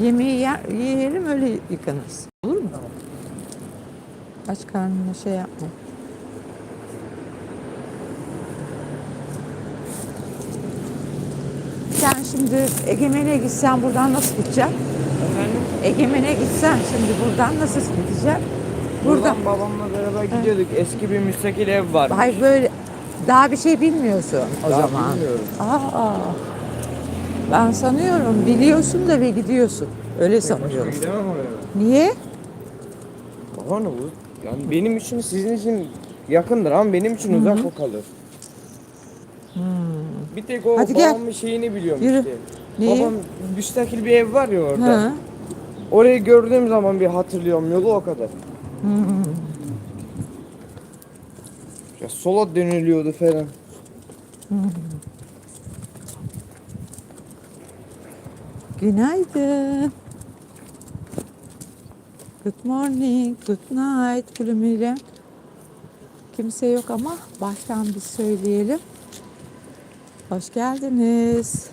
Yemeği yer, yiyelim öyle yıkanırız. Olur mu? Aç karnına şey yapma. Sen şimdi Egemen'e gitsen buradan nasıl gideceksin? Efendim? Egemen'e gitsen şimdi buradan nasıl gideceksin? Buradan. Buradan babamla beraber gidiyorduk. Eski bir müstakil ev var. Hayır böyle daha bir şey bilmiyorsun o Daha zaman. bilmiyorum. Aa, ben sanıyorum biliyorsun da ve gidiyorsun. Öyle Başka sanıyorum. gidemem oraya. Niye? Baba ne bu? Yani benim için sizin için yakındır ama benim için uzak o kalır. Bir tek o Hadi gel. babamın şeyini biliyorum Yürü. işte. Neyi? Babam müstakil bir ev var ya orada. Ha. Orayı gördüğüm zaman bir hatırlıyorum yolu o kadar. Ya sola dönülüyordu falan. Günaydın. Good morning, good night bölümüyle. Kimse yok ama baştan bir söyleyelim. Hoş geldiniz.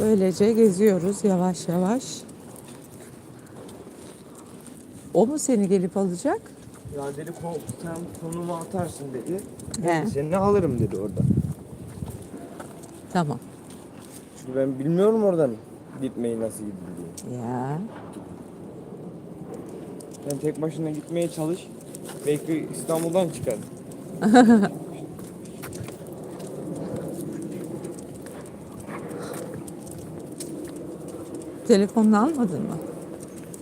Böylece geziyoruz yavaş yavaş. O mu seni gelip alacak? Ya dedi "Ko- sen konumu atarsın dedi. He. Seni alırım dedi orada. Tamam. Çünkü ben bilmiyorum oradan gitmeyi nasıl gidildiğini. Ya. Sen tek başına gitmeye çalış. Belki İstanbul'dan çıkar. Telefonunu almadın mı?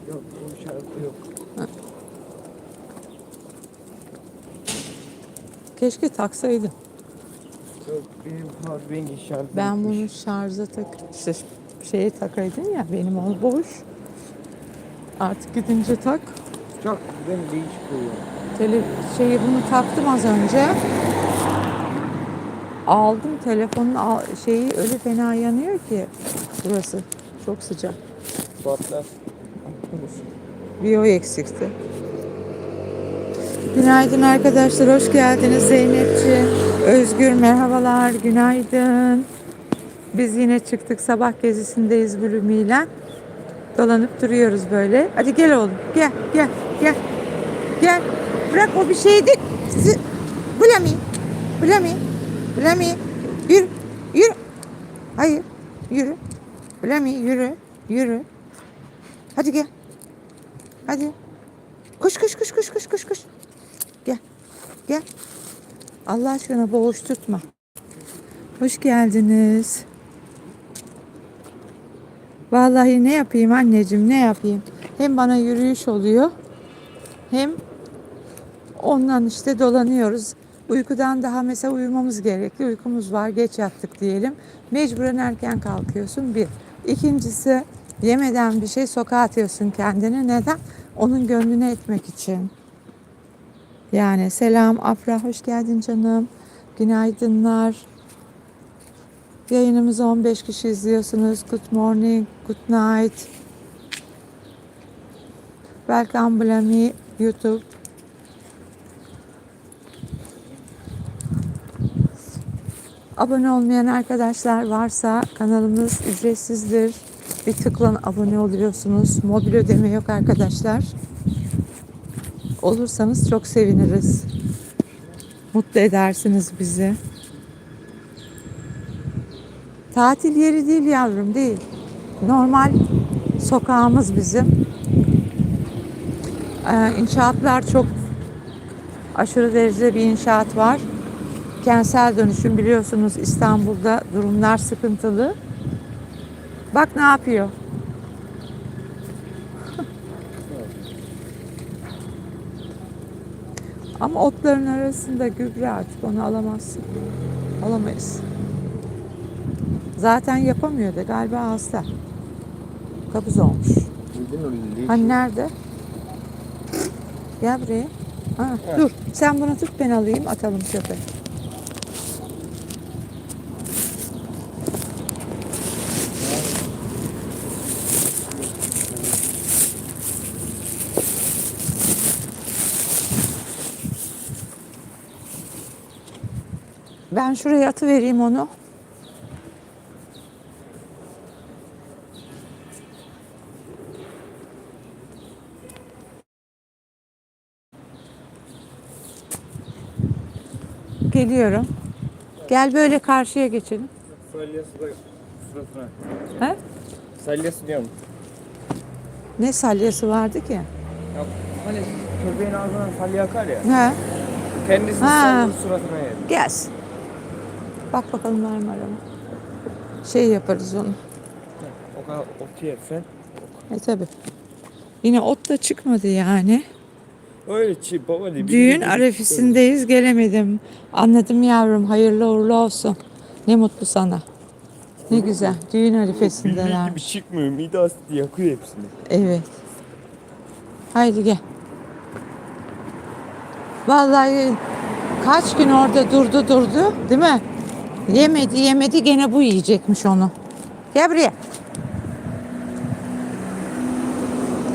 Yok bu şarkı yok. Keşke taksaydın. Benim powerbank'in şarjı Ben bunu şarja tak işte şeye takaydın ya benim o boş. Artık gidince tak. Çok güzel değişik oluyor. Tele şeyi bunu taktım az önce. Aldım telefonun al- şeyi öyle fena yanıyor ki burası. Çok sıcak. Patlar. Bir o eksikti. Günaydın arkadaşlar, hoş geldiniz Zeynepçi. Özgür merhabalar, günaydın. Biz yine çıktık, sabah gezisindeyiz bölümüyle. Dolanıp duruyoruz böyle. Hadi gel oğlum, gel, gel, gel. Gel, bırak o bir şeydi. Bulami, Bulami, Bulami. Yürü, yürü. Hayır, yürü. Bulami, yürü, yürü. Hadi gel. Hadi. Koş koş koş koş koş koş koş. Gel. Allah aşkına boğuş tutma. Hoş geldiniz. Vallahi ne yapayım anneciğim ne yapayım. Hem bana yürüyüş oluyor. Hem ondan işte dolanıyoruz. Uykudan daha mesela uyumamız gerekli. Uykumuz var geç yattık diyelim. Mecburen erken kalkıyorsun bir. İkincisi yemeden bir şey sokağa atıyorsun kendini. Neden? Onun gönlünü etmek için. Yani selam Afra hoş geldin canım. Günaydınlar. Yayınımızı 15 kişi izliyorsunuz. Good morning, good night. Welcome Blami YouTube. Abone olmayan arkadaşlar varsa kanalımız ücretsizdir. Bir tıkla abone oluyorsunuz. Mobil ödeme yok arkadaşlar. Olursanız çok seviniriz. Mutlu edersiniz bizi. Tatil yeri değil yavrum değil. Normal sokağımız bizim. Ee, inşaatlar çok aşırı derecede bir inşaat var. Kentsel dönüşüm biliyorsunuz İstanbul'da durumlar sıkıntılı. Bak ne yapıyor. Ama otların arasında gübre artık onu alamazsın. Alamayız. Zaten yapamıyor da galiba hasta. Kabız olmuş. Hani nerede? Gel buraya. Ha, dur. Sen bunu tut ben alayım atalım çöpe. Ben şuraya atı vereyim onu. Geliyorum. Gel böyle karşıya geçelim. Salyası da suratına. He? Salyası diyorum. Ne salyası vardı ki? Ya, hani köpeğin ağzından salya akar ya. He. Kendisi ha. suratına yer. Gelsin. Bak bakalım var mı arama. Şey yaparız onu. O kadar ot yersen. E tabi. Yine ot da çıkmadı yani. Öyle çiğ baba diye. Düğün arefisindeyiz gelemedim. Anladım yavrum hayırlı uğurlu olsun. Ne mutlu sana. Ne güzel. Düğün arifesindeler. gibi çıkmıyor. Mide asidi yakıyor hepsini. Evet. Haydi gel. Vallahi kaç gün orada durdu durdu değil mi? Yemedi yemedi gene bu yiyecekmiş onu. Gel buraya.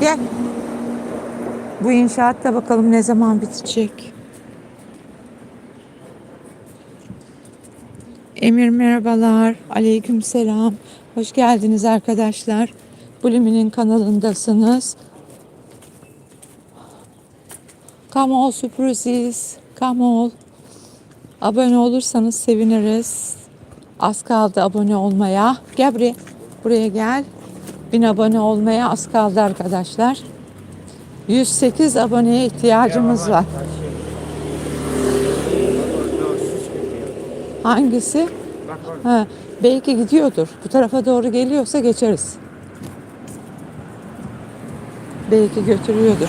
Gel. Bu inşaat da bakalım ne zaman bitecek. Emir merhabalar. Aleyküm selam. Hoş geldiniz arkadaşlar. Bulimin'in kanalındasınız. Come all sürpriziz. Come all. Abone olursanız seviniriz. Az kaldı abone olmaya. Gel buraya. Buraya gel. Bin abone olmaya az kaldı arkadaşlar. 108 aboneye ihtiyacımız var. Hangisi? Ha, belki gidiyordur. Bu tarafa doğru geliyorsa geçeriz. Belki götürüyordur.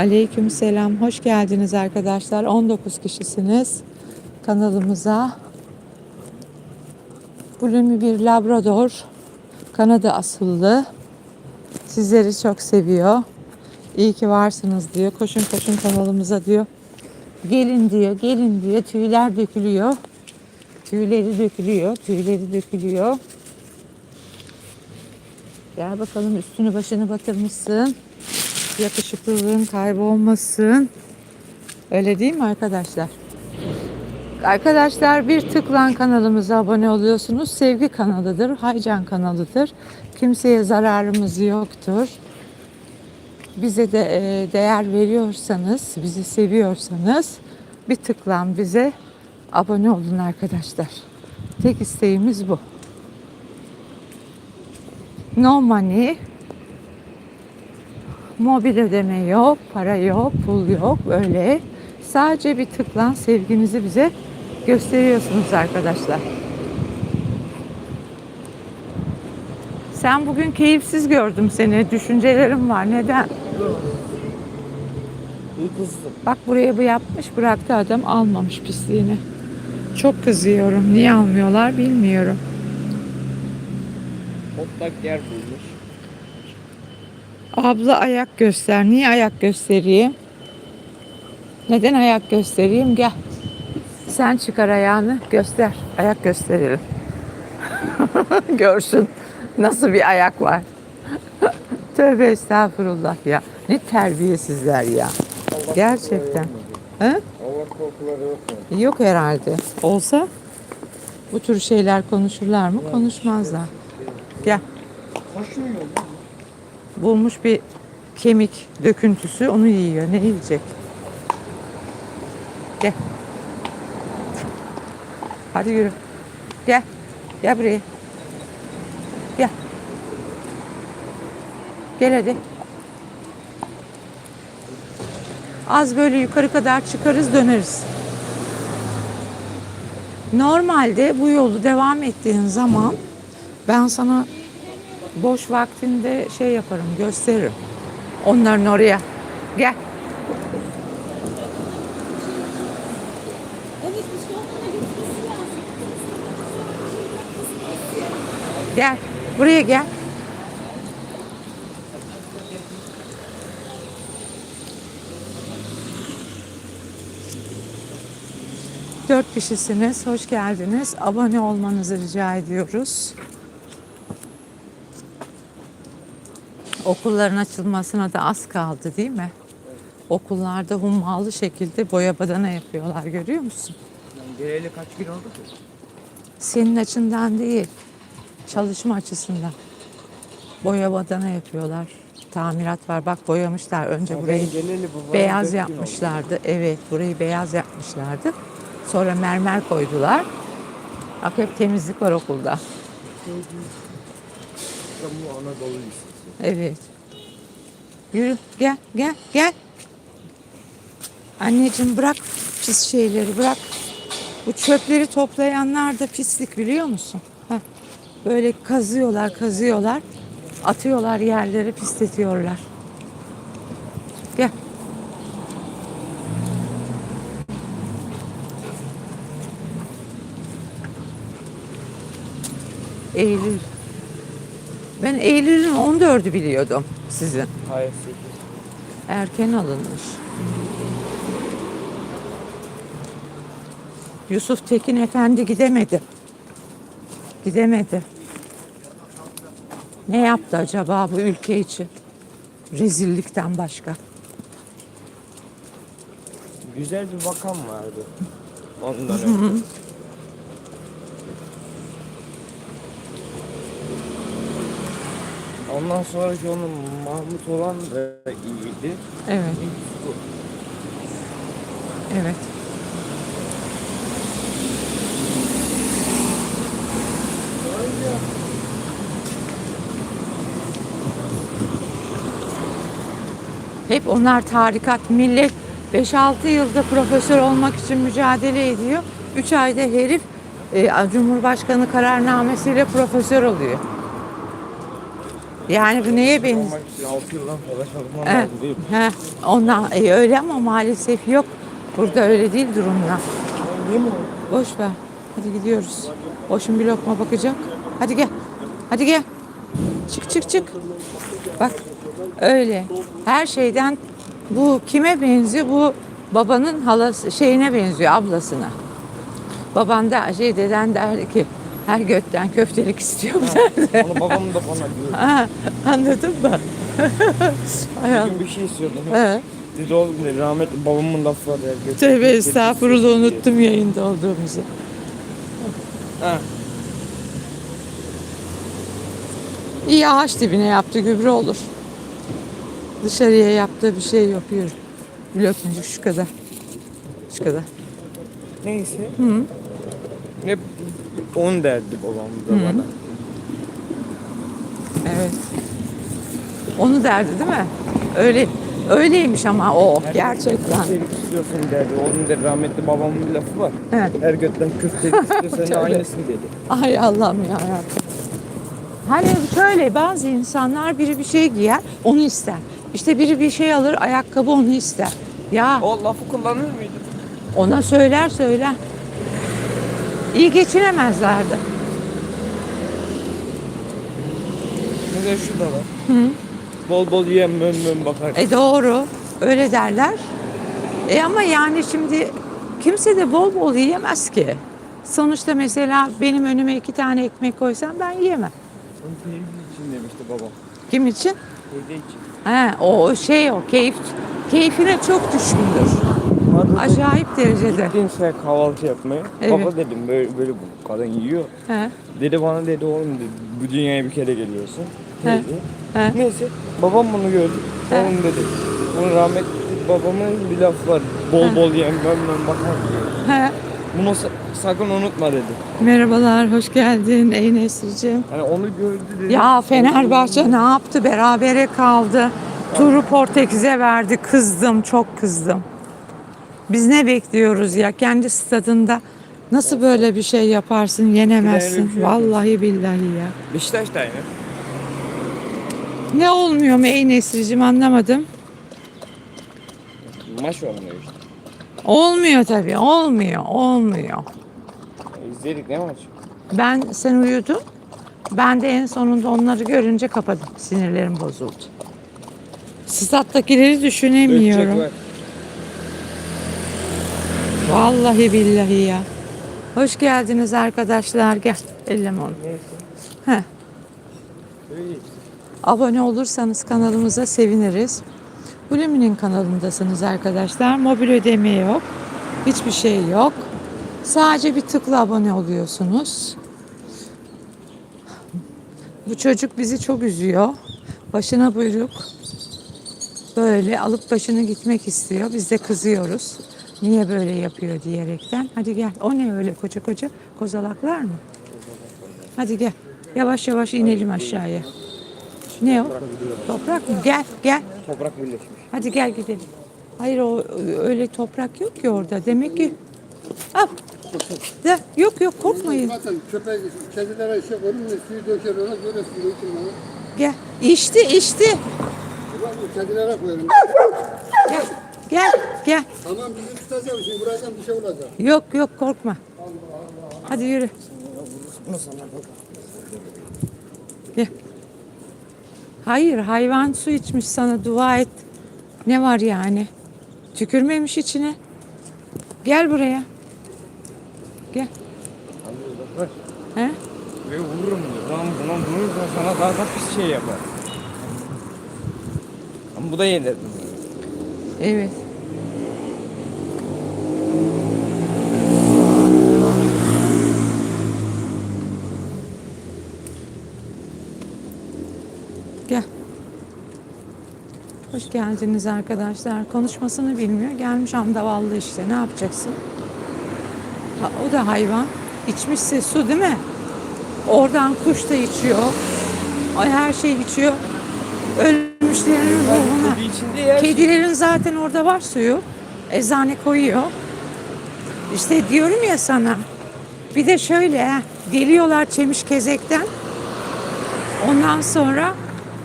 Aleyküm selam. Hoş geldiniz arkadaşlar. 19 kişisiniz kanalımıza. Bulimi bir Labrador. Kanada asıllı. Sizleri çok seviyor. İyi ki varsınız diyor. Koşun koşun kanalımıza diyor. Gelin diyor, gelin diyor. Tüyler dökülüyor. Tüyleri dökülüyor, tüyleri dökülüyor. Gel bakalım üstünü başını batırmışsın. Yakışıklılığın kaybolmasın. Öyle değil mi arkadaşlar? Arkadaşlar bir tıklan kanalımıza abone oluyorsunuz. Sevgi kanalıdır, Haycan kanalıdır. Kimseye zararımız yoktur. Bize de e, değer veriyorsanız, bizi seviyorsanız bir tıklan bize abone olun arkadaşlar. Tek isteğimiz bu. No money. Mobil ödeme yok, para yok, pul yok öyle. Sadece bir tıklan sevginizi bize gösteriyorsunuz arkadaşlar. Sen bugün keyifsiz gördüm seni. Düşüncelerim var. Neden? Uykusuzum. Bak buraya bu yapmış bıraktı adam almamış pisliğini. Çok kızıyorum. Niye almıyorlar bilmiyorum. Otlak yer bulmuş. Abla ayak göster. Niye ayak göstereyim? Neden ayak göstereyim? Gel. Sen çıkar ayağını göster. Ayak gösterelim. Görsün nasıl bir ayak var. Tövbe estağfurullah ya. Ne terbiyesizler ya. Gerçekten. korkuları yok herhalde. Olsa bu tür şeyler konuşurlar mı? Konuşmazlar. Gel. Mu? Bulmuş bir kemik döküntüsü onu yiyor. Ne yiyecek? Gel. Hadi yürü. Gel. Gel buraya. Gel. Gel hadi. Az böyle yukarı kadar çıkarız döneriz. Normalde bu yolu devam ettiğin zaman ben sana boş vaktinde şey yaparım, gösteririm. Onların oraya. Gel. Gel. Buraya gel. Dört kişisiniz. Hoş geldiniz. Abone olmanızı rica ediyoruz. Okulların açılmasına da az kaldı değil mi? Okullarda hummalı şekilde boya badana yapıyorlar görüyor musun? Yani geleli kaç gün oldu ki? Senin açından değil, çalışma açısından. Boya badana yapıyorlar. tamirat var. Bak boyamışlar. Önce Ya burayı bu beyaz yapmışlardı. Evet, burayı beyaz yapmışlardı. Sonra mermer koydular. Bak hep temizlik var okulda. oldu. Bu Anadolu Lisesi. Evet. Yürü gel gel gel. Anneciğim bırak pis şeyleri bırak. Bu çöpleri toplayanlar da pislik biliyor musun? Heh. Böyle kazıyorlar kazıyorlar. Atıyorlar yerlere pisletiyorlar. Gel. Eylül. Ben Eylül'ün 14'ü biliyordum sizin. Hayır 8. Erken alınmış. Yusuf Tekin Efendi gidemedi. Gidemedi. Ne yaptı acaba bu ülke için? Rezillikten başka. Güzel bir bakan vardı. Ondan önce. Ondan sonraki onun Mahmut olan da iyiydi. Evet, Bu. evet. Hep onlar tarikat, millet 5-6 yılda profesör olmak için mücadele ediyor. 3 ayda herif e, Cumhurbaşkanı kararnamesiyle profesör oluyor. Yani bu neye benziyor? Olmak için 6 yıldan fazla çalışmam Evet. lazım değil mi? He, ondan e, öyle ama maalesef yok. Burada öyle değil mi? Boş ver. Hadi gidiyoruz. Boşun bir lokma bakacak. Hadi gel. Hadi gel. Çık çık çık. Bak öyle. Her şeyden bu kime benziyor? Bu babanın halası şeyine benziyor ablasına. Baban da şey deden derdi ki her götten köftelik istiyorum derdi. Onu babam da bana diyor. Ha, anladın mı? Bir gün bir şey istiyordum. He. Dedi oğlum dedi rahmetli babamın lafı var. ya, götür- Tövbe estağfurullah unuttum yayında olduğumuzu. Ha. İyi ağaç dibine yaptı gübre olur. Dışarıya yaptığı bir şey yok yürü. Blokmuş şu kadar. Şu kadar. Neyse. Hep on derdi babam da bana. Evet. Onu derdi değil mi? Öyle öyleymiş ama o gerçekten. Köftelik istiyorsun derdi. Oğlum dedi rahmetli babamın bir lafı var. Evet. Her götten köftelik istiyorsan da aynısını dedi. Ay Allah'ım ya Hani şöyle bazı insanlar biri bir şey giyer onu ister. İşte biri bir şey alır ayakkabı onu ister. Ya O lafı kullanır mıydı? ona söyler söyler. İyi geçinemezlerdi. Mesela şu da var. Bol bol yiyen mön mön bakar. E doğru. Öyle derler. E ama yani şimdi kimse de bol bol yiyemez ki. Sonuçta mesela benim önüme iki tane ekmek koysam ben yiyemem. Onu teyze için demişti babam. Kim için? Teyze için. He, o şey o keyif keyfine çok düşkündür. Acayip derecede. Gittin sen kahvaltı yapmaya. Evet. Baba dedim böyle böyle bu kadın yiyor. He. Dedi bana dedi oğlum dedi bu dünyaya bir kere geliyorsun. He. Dedi. He. Neyse babam bunu gördü. He. Oğlum dedi. Bunun rahmetli babamın bir lafı var. Bol bol yiyen ben ben bakar diyor. He. Bunu sa- sakın unutma dedi. Merhabalar, hoş geldin Ey Nesli'cim. Hani onu gördü dedi. Ya Fenerbahçe ne yaptı? Berabere kaldı. Turu Portekiz'e verdi. Kızdım, çok kızdım. Biz ne bekliyoruz ya? Kendi stadında nasıl böyle bir şey yaparsın, yenemezsin. şey Vallahi billahi ya. Beşiktaş da aynı. Ne olmuyor mu Ey Nesli'cim anlamadım. Maç olmuyor işte. Olmuyor tabii, olmuyor, olmuyor. İzledik ne maç? Ben sen uyudun. Ben de en sonunda onları görünce kapadım. Sinirlerim bozuldu. Stat'takileri düşünemiyorum. Dökecek. Vallahi billahi ya. Hoş geldiniz arkadaşlar. Gel. Elleme onu. Abone olursanız kanalımıza seviniriz. Blumi'nin kanalındasınız arkadaşlar. Mobil ödeme yok. Hiçbir şey yok. Sadece bir tıkla abone oluyorsunuz. Bu çocuk bizi çok üzüyor. Başına buyruk. Böyle alıp başını gitmek istiyor. Biz de kızıyoruz. Niye böyle yapıyor diyerekten. Hadi gel. O ne öyle koca koca kozalaklar mı? Hadi gel. Yavaş yavaş inelim aşağıya. Ne o? Toprak mı? Gel gel. Toprak birleşmiş. Hadi gel gidelim. Hayır o öyle toprak yok ki orada. Demek ki Al. De, yok yok korkmayın. Zaten köpek, kedilere şey koyun, suyu döker ona göre suyu. Gel. İçti içti. Kedilere koyalım. Gel. Gel. Gel. Tamam bizi tutacağım şimdi vuracağım bir şey olacak. Yok yok korkma. Hadi yürü. Gel. Hayır hayvan su içmiş sana dua et. Ne var yani? Tükürmemiş içine. Gel buraya. Gel. He? Ve vururum diyor. Lan bundan vurursan sana daha da pis şey yapar. Ama bu da yenir. Evet. Gel. Hoş geldiniz arkadaşlar. Konuşmasını bilmiyor. Gelmiş andavallı işte. Ne yapacaksın? Ha, o da hayvan. İçmişse su değil mi? Oradan kuş da içiyor. Her şey içiyor. Ölmüşlerin ruhuna. Kedilerin zaten orada var suyu. Eczane koyuyor. İşte diyorum ya sana. Bir de şöyle geliyorlar çemiş kezekten. Ondan sonra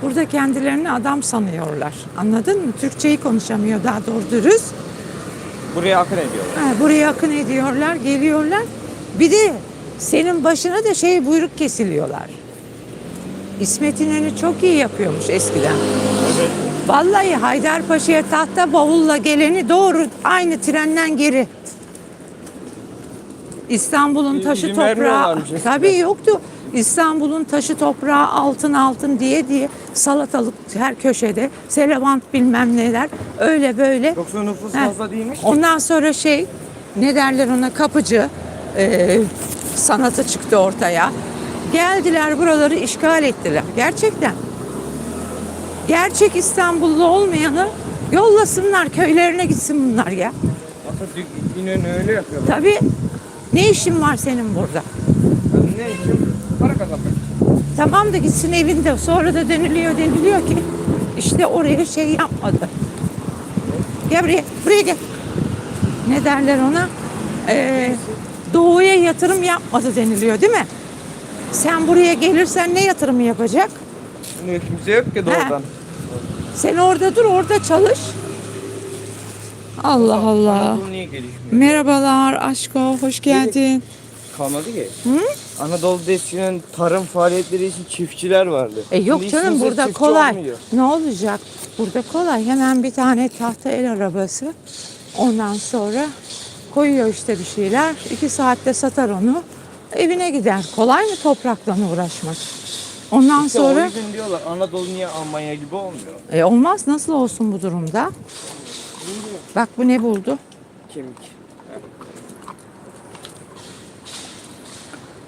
burada kendilerini adam sanıyorlar. Anladın mı? Türkçeyi konuşamıyor daha doğru dürüst. Buraya akın ediyorlar. Ha, buraya akın ediyorlar, geliyorlar. Bir de senin başına da şey buyruk kesiliyorlar. İsmet İnönü çok iyi yapıyormuş eskiden. Vallahi Haydarpaşa'ya tahta bavulla geleni doğru aynı trenden geri. İstanbul'un taşı İzin toprağı vermiyorlarmış eskiden. tabii yoktu. İstanbul'un taşı toprağı altın altın diye diye salatalık her köşede selevant bilmem neler öyle böyle. Yoksa nüfus Heh. fazla değilmiş. Ondan sonra şey ne derler ona kapıcı e, sanatı çıktı ortaya. Geldiler buraları işgal ettiler. Gerçekten. Gerçek İstanbullu olmayanı yollasınlar köylerine gitsin bunlar ya. Atatürk İnönü öyle yapıyorlar. Tabii ne işin var senin burada? Yani ne için? Para kazanmak. Tamam da gitsin evinde. Sonra da deniliyor deniliyor ki işte oraya şey yapmadı. Gel buraya, buraya gel. Ne derler ona? Ee, doğuya yatırım yapmadı deniliyor değil mi? Sen buraya gelirsen ne yatırımı yapacak? Şimdi kimse yok ki doğrudan. Sen orada dur, orada çalış. Allah Allah. Anadolu niye gelişmiyor? Merhabalar aşko, hoş geldin. Kalmadı ki. Anadolu'da eskiden tarım faaliyetleri için çiftçiler vardı. E yok Şimdi canım kimse burada çiftçi kolay. olmuyor. Ne olacak? Burada kolay. Hemen bir tane tahta el arabası. Ondan sonra koyuyor işte bir şeyler. İki saatte satar onu. Evine gider. Kolay mı toprakla uğraşmak? Ondan İşte sonra o yüzden diyorlar Anadolu niye Almanya gibi olmuyor? e, olmaz. Nasıl olsun bu durumda? Bak bu ne buldu? Kemik.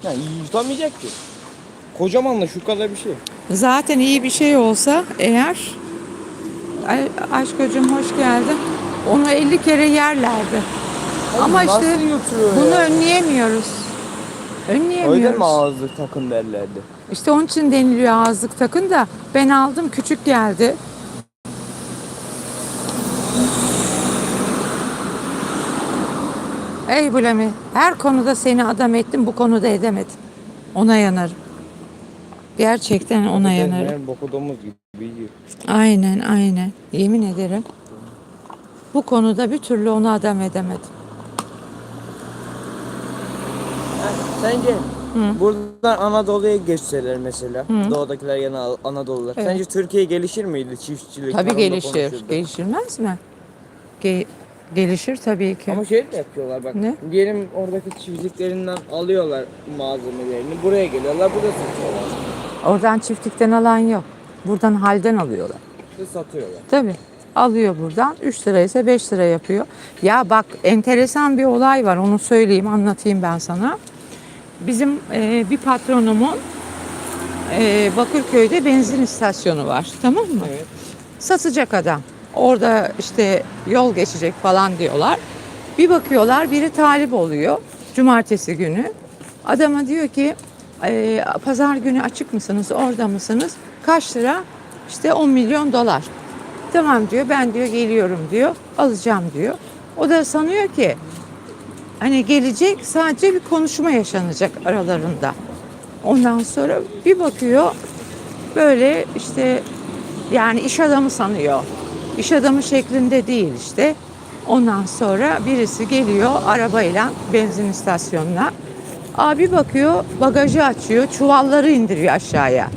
Ya yutamayacak ki. Kocaman da şu kadar bir şey. Zaten iyi bir şey olsa eğer Ay, aşkocum hoş geldin. Onu 50 kere yerlerdi. Ama nasıl işte bunu ya? önleyemiyoruz. O yüzden Önleyemiyoruz. mi ağızlık takın derlerdi? İşte onun için deniliyor ağızlık takın da ben aldım küçük geldi. Ey Bulemi her konuda seni adam ettim bu konuda edemedim. Ona yanarım. Gerçekten ona yanarım. Ben boku domuz gibi yiyor. Aynen aynen. Yemin ederim. Bu konuda bir türlü onu adam edemedim. Sence buradan Anadolu'ya geçseler mesela, doğudakiler yana Anadolu'lar. Evet. Sence Türkiye gelişir miydi çiftçilik? Tabii gelişir. Gelişirmez mi? Ge- gelişir tabii ki. Ama şey de yapıyorlar bak. Ne? Diyelim oradaki çiftliklerinden alıyorlar malzemelerini. Buraya geliyorlar, burada satıyorlar. Oradan çiftlikten alan yok. Buradan halden alıyorlar. İşte satıyorlar. Tabii. Alıyor buradan. 3 lira ise 5 lira yapıyor. Ya bak enteresan bir olay var. Onu söyleyeyim, anlatayım ben sana. Bizim e, bir patronumun e, Bakırköy'de benzin istasyonu var. Tamam mı? Evet. Satacak adam. orada işte yol geçecek falan diyorlar. Bir bakıyorlar biri talip oluyor cumartesi günü. Adama diyor ki "Ee, pazar günü açık mısınız orada mısınız? Kaç lira? İşte 10 milyon dolar. Tamam diyor ben diyor geliyorum diyor alacağım diyor. O da sanıyor ki hani gelecek sadece bir konuşma yaşanacak aralarında. Ondan sonra bir bakıyor böyle işte yani iş adamı sanıyor. İş adamı şeklinde değil işte. Ondan sonra birisi geliyor arabayla benzin istasyonuna. Abi bakıyor bagajı açıyor çuvalları indiriyor aşağıya.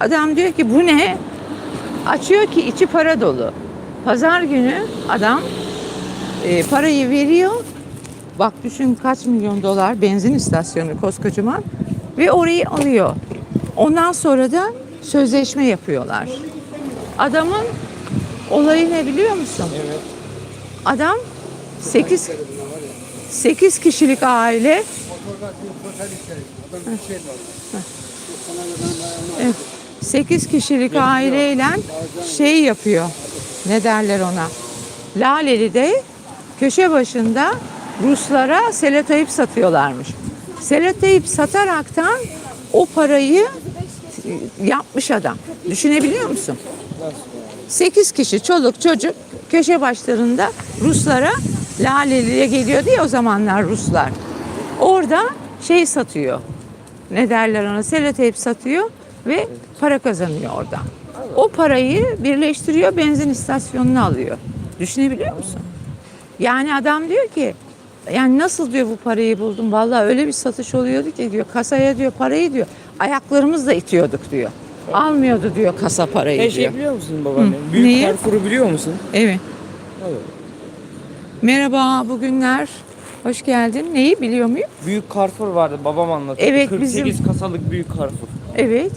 Adam diyor ki bu ne? Açıyor ki içi para dolu. Pazar günü adam e, parayı veriyor. Bak düşün kaç milyon dolar benzin istasyonu koskocaman ve orayı alıyor. Ondan sonra da sözleşme yapıyorlar. Adamın olayı ne biliyor musun? Evet. Adam 8 8 kişilik aile var. 8 kişilik aileyle şey yapıyor. Ne derler ona? Laleli'de köşe başında Ruslara selatayip satıyorlarmış. Selatayip sataraktan o parayı yapmış adam. Düşünebiliyor musun? Nasıl yani? 8 kişi çoluk çocuk köşe başlarında Ruslara Laleli'ye geliyor diye o zamanlar Ruslar. Orada şey satıyor. Ne derler ona? Seloteyp satıyor ve para kazanıyor oradan. O parayı birleştiriyor benzin istasyonuna alıyor. Düşünebiliyor musun? Yani adam diyor ki yani nasıl diyor bu parayı buldum? Vallahi öyle bir satış oluyordu ki diyor kasaya diyor parayı diyor ayaklarımızla itiyorduk diyor. Almıyordu diyor kasa parayı Her diyor. şey biliyor musun babaanne? Hı. Büyük Neyi? Carrefour'u biliyor musun? Evet. Evet. Merhaba bugünler. Hoş geldin. Neyi biliyor muyum? Büyük Carrefour vardı babam anlatıyor. Evet, 48 bizim- kasalık büyük Carrefour. Evet.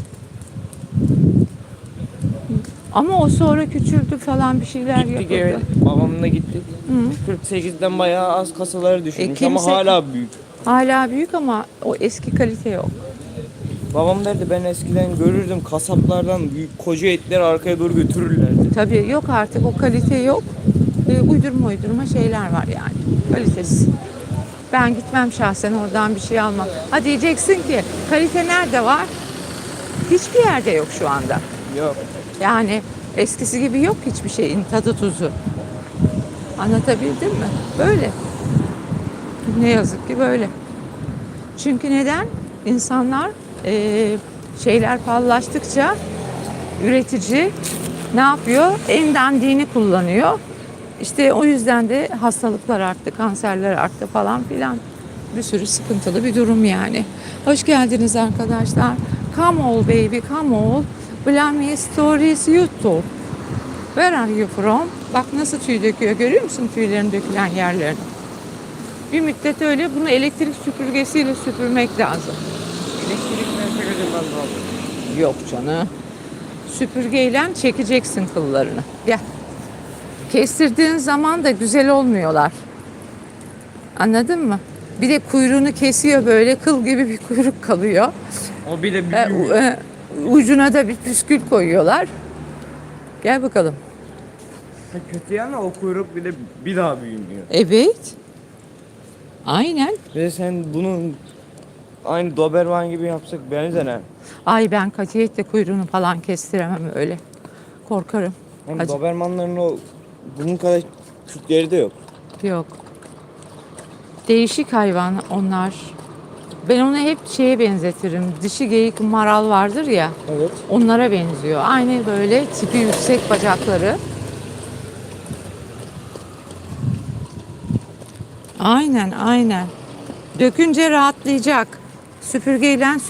Ama o sonra küçüldü falan bir şeyler Gittik yapıldı. evet. Babamla gittik. 48'den bayağı az kasaları düşürmüş E, ama kimse- hala büyük. Hala büyük ama o eski kalite yok. Babam derdi ben eskiden görürdüm kasaplardan büyük koca etleri arkaya doğru götürürlerdi. Tabii yok artık o kalite yok. E, uydurma uydurma şeyler var yani. Kalitesiz. Ben gitmem şahsen oradan bir şey almam. Ha diyeceksin ki kalite nerede var? Hiçbir yerde yok şu anda. Yok. Yani eskisi gibi yok hiçbir şeyin tadı tuzu. Anlatabildim mi? Böyle. Ne yazık ki böyle. Çünkü neden? İnsanlar eee, şeyler pahalılaştıkça üretici ne yapıyor? En dandiğini kullanıyor. İşte o yüzden de hastalıklar arttı, kanserler arttı falan filan. Bir sürü sıkıntılı bir durum yani. Hoş geldiniz arkadaşlar. Come all baby, come all. Blammy Stories YouTube. Where are you from? Bak nasıl tüy döküyor. Görüyor musun tüylerin dökülen yerlerini? Bir müddet öyle bunu elektrik süpürgesiyle süpürmek lazım. Elektrik meselesinden kaldı. Yok canım. Süpürgeyle çekeceksin kıllarını. Gel. Kestirdiğin zaman da güzel olmuyorlar. Anladın mı? Bir de kuyruğunu kesiyor böyle kıl gibi bir kuyruk kalıyor. O bir de E, büyük. u- e, ucuna da bir püskül koyuyorlar. Gel bakalım. Kötü yana o kuyruk bir de bir daha büyümüyor. Evet. Aynen. Ve sen bunun aynı Doberman gibi yapsak benzer ha. Ay ben katiyetle kuyruğunu falan kestiremem öyle. Korkarım. Hem Acı- Dobermanların o bunun kadar küçükleri de yok. Yok. Değişik hayvan onlar. Ben onu hep şeye benzetirim. Dişi geyik maral vardır ya. Evet. Onlara benziyor. Aynı böyle tipi yüksek bacakları. Aynen aynen. Dökünce rahatlayacak. Süpürgeyle